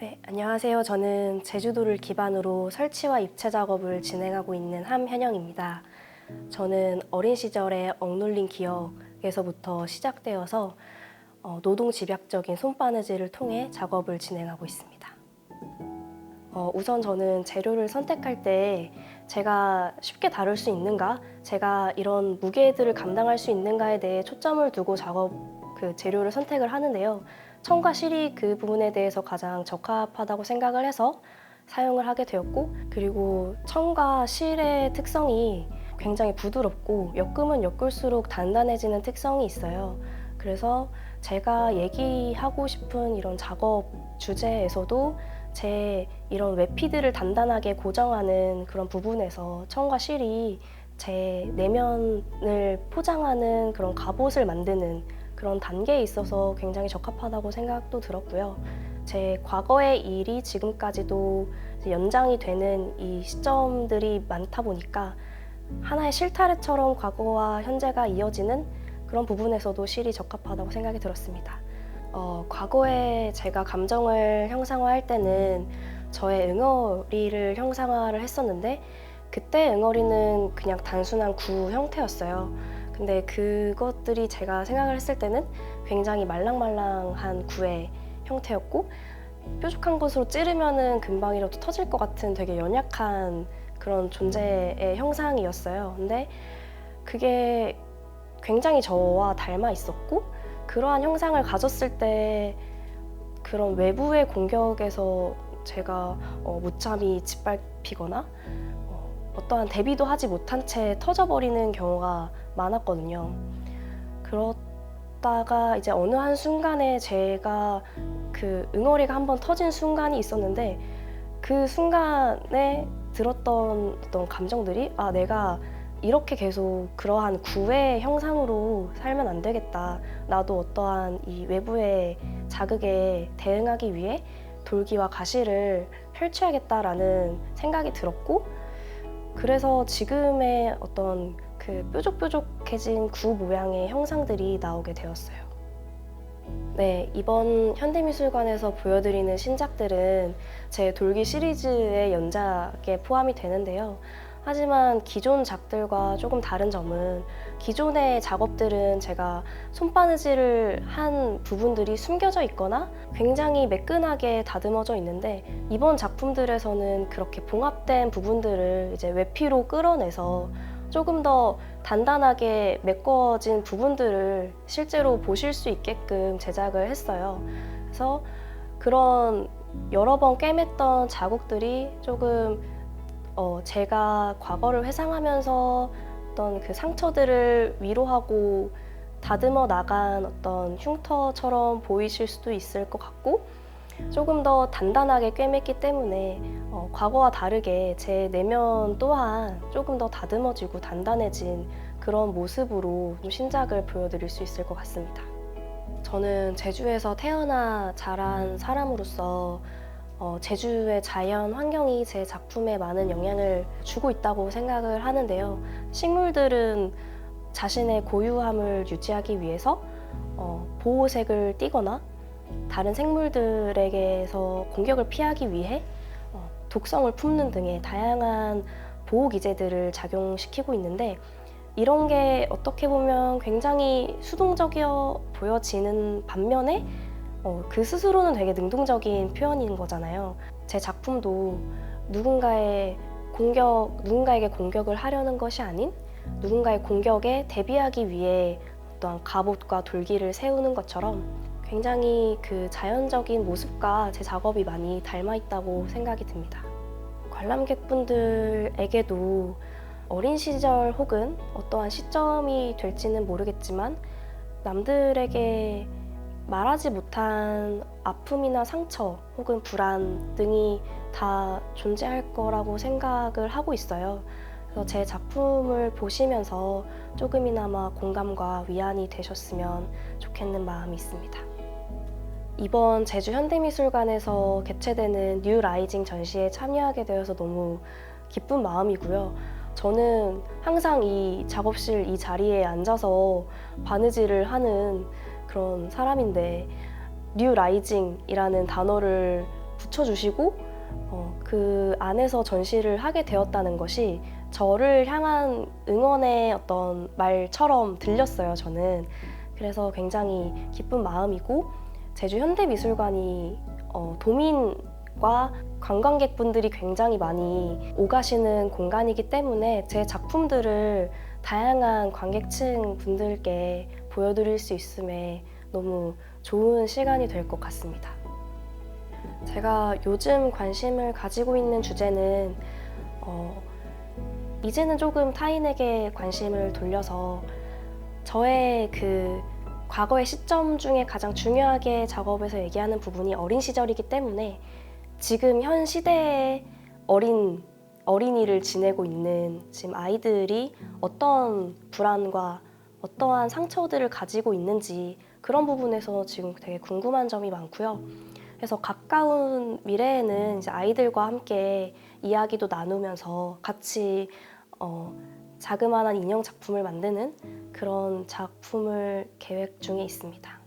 네, 안녕하세요. 저는 제주도를 기반으로 설치와 입체 작업을 진행하고 있는 함현영입니다. 저는 어린 시절에 억눌린 기억에서부터 시작되어서 어, 노동 집약적인 손바느질을 통해 작업을 진행하고 있습니다. 어, 우선 저는 재료를 선택할 때 제가 쉽게 다룰 수 있는가, 제가 이런 무게들을 감당할 수 있는가에 대해 초점을 두고 작업 그 재료를 선택을 하는데요. 청과 실이 그 부분에 대해서 가장 적합하다고 생각을 해서 사용을 하게 되었고, 그리고 청과 실의 특성이 굉장히 부드럽고 엮으면 엮을수록 단단해지는 특성이 있어요. 그래서 제가 얘기하고 싶은 이런 작업 주제에서도 제 이런 외피들을 단단하게 고정하는 그런 부분에서 청과 실이 제 내면을 포장하는 그런 갑옷을 만드는 그런 단계에 있어서 굉장히 적합하다고 생각도 들었고요. 제 과거의 일이 지금까지도 연장이 되는 이 시점들이 많다 보니까 하나의 실타래처럼 과거와 현재가 이어지는 그런 부분에서도 실이 적합하다고 생각이 들었습니다. 어, 과거에 제가 감정을 형상화할 때는 저의 응어리를 형상화를 했었는데 그때 응어리는 그냥 단순한 구 형태였어요. 근데 그것들이 제가 생각을 했을 때는 굉장히 말랑말랑한 구의 형태였고 뾰족한 것으로 찌르면은 금방이라도 터질 것 같은 되게 연약한 그런 존재의 형상이었어요. 근데 그게 굉장히 저와 닮아 있었고 그러한 형상을 가졌을 때 그런 외부의 공격에서 제가 어, 무참히 짓밟히거나 어, 어떠한 대비도 하지 못한 채 터져버리는 경우가 많았거든요. 그렇다가 이제 어느 한 순간에 제가 그 응어리가 한번 터진 순간이 있었는데 그 순간에 들었던 어떤 감정들이 아 내가 이렇게 계속 그러한 구의 형상으로 살면 안 되겠다. 나도 어떠한 이 외부의 자극에 대응하기 위해 돌기와 가시를 펼쳐야겠다라는 생각이 들었고, 그래서 지금의 어떤 그 뾰족뾰족해진 구 모양의 형상들이 나오게 되었어요. 네, 이번 현대미술관에서 보여드리는 신작들은 제 돌기 시리즈의 연작에 포함이 되는데요. 하지만 기존 작들과 조금 다른 점은 기존의 작업들은 제가 손바느질을 한 부분들이 숨겨져 있거나 굉장히 매끈하게 다듬어져 있는데 이번 작품들에서는 그렇게 봉합된 부분들을 이제 외피로 끌어내서 조금 더 단단하게 메꿔진 부분들을 실제로 보실 수 있게끔 제작을 했어요. 그래서 그런 여러 번 꿰맸던 자국들이 조금 어, 제가 과거를 회상하면서 어떤 그 상처들을 위로하고 다듬어 나간 어떤 흉터처럼 보이실 수도 있을 것 같고 조금 더 단단하게 꿰맸기 때문에 어, 과거와 다르게 제 내면 또한 조금 더 다듬어지고 단단해진 그런 모습으로 좀 신작을 보여드릴 수 있을 것 같습니다. 저는 제주에서 태어나 자란 사람으로서 어, 제주의 자연 환경이 제 작품에 많은 영향을 주고 있다고 생각을 하는데요. 식물들은 자신의 고유함을 유지하기 위해서 어, 보호색을 띠거나 다른 생물들에게서 공격을 피하기 위해 어, 독성을 품는 등의 다양한 보호 기제들을 작용시키고 있는데 이런 게 어떻게 보면 굉장히 수동적이어 보여지는 반면에 어, 그 스스로는 되게 능동적인 표현인 거잖아요. 제 작품도 누군가의 공격, 누군가에게 공격을 하려는 것이 아닌 누군가의 공격에 대비하기 위해 어떠한 갑옷과 돌기를 세우는 것처럼 굉장히 그 자연적인 모습과 제 작업이 많이 닮아 있다고 생각이 듭니다. 관람객분들에게도 어린 시절 혹은 어떠한 시점이 될지는 모르겠지만 남들에게 말하지 못한 아픔이나 상처 혹은 불안 등이 다 존재할 거라고 생각을 하고 있어요. 그래서 제 작품을 보시면서 조금이나마 공감과 위안이 되셨으면 좋겠는 마음이 있습니다. 이번 제주 현대미술관에서 개최되는 뉴 라이징 전시에 참여하게 되어서 너무 기쁜 마음이고요. 저는 항상 이 작업실 이 자리에 앉아서 바느질을 하는 그런 사람인데 뉴 라이징이라는 단어를 붙여주시고 어, 그 안에서 전시를 하게 되었다는 것이 저를 향한 응원의 어떤 말처럼 들렸어요. 저는 그래서 굉장히 기쁜 마음이고 제주 현대미술관이 어, 도민과 관광객분들이 굉장히 많이 오가시는 공간이기 때문에 제 작품들을 다양한 관객층 분들께 보여드릴 수 있음에 너무 좋은 시간이 될 것 같습니다. 제가 요즘 관심을 가지고 있는 주제는 어, 이제는 조금 타인에게 관심을 돌려서 저의 그 과거의 시점 중에 가장 중요하게 작업에서 얘기하는 부분이 어린 시절이기 때문에 지금 현 시대의 어린 어린이를 지내고 있는 지금 아이들이 어떤 불안과 어떠한 상처들을 가지고 있는지 그런 부분에서 지금 되게 궁금한 점이 많고요. 그래서 가까운 미래에는 이제 아이들과 함께 이야기도 나누면서 같이 어, 자그마한 인형 작품을 만드는 그런 작품을 계획 중에 있습니다.